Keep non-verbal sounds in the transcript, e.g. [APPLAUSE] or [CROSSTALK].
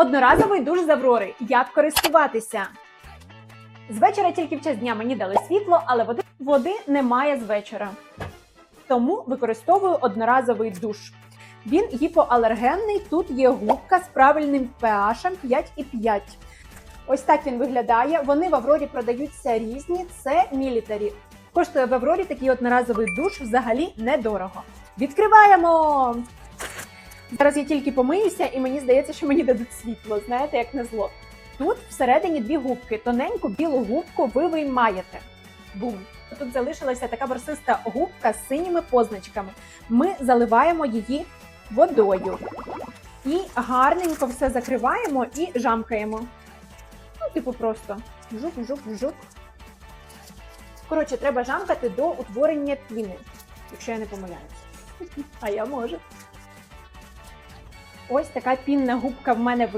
Одноразовий душ з Аврори. Як користуватися? З вечора тільки в час дня мені дали світло, але води, води немає з вечора. Тому використовую одноразовий душ. Він гіпоалергенний. Тут є губка з правильним pH 5,5. Ось так він виглядає. Вони в Аврорі продаються різні. Це мілітарі. Коштує в Аврорі такий одноразовий душ взагалі недорого. Відкриваємо! Зараз я тільки помиюся, і мені здається, що мені дадуть світло, знаєте, як на зло. Тут всередині дві губки. Тоненьку білу губку ви виймаєте. Бум! Тут залишилася така борсиста губка з синіми позначками. Ми заливаємо її водою. І гарненько все закриваємо і жамкаємо. Ну, типу, просто жук, жук, жук. Коротше, треба жамкати до утворення піни, якщо я не помиляюся. [LAUGHS] А я можу. Ось така пінна губка в мене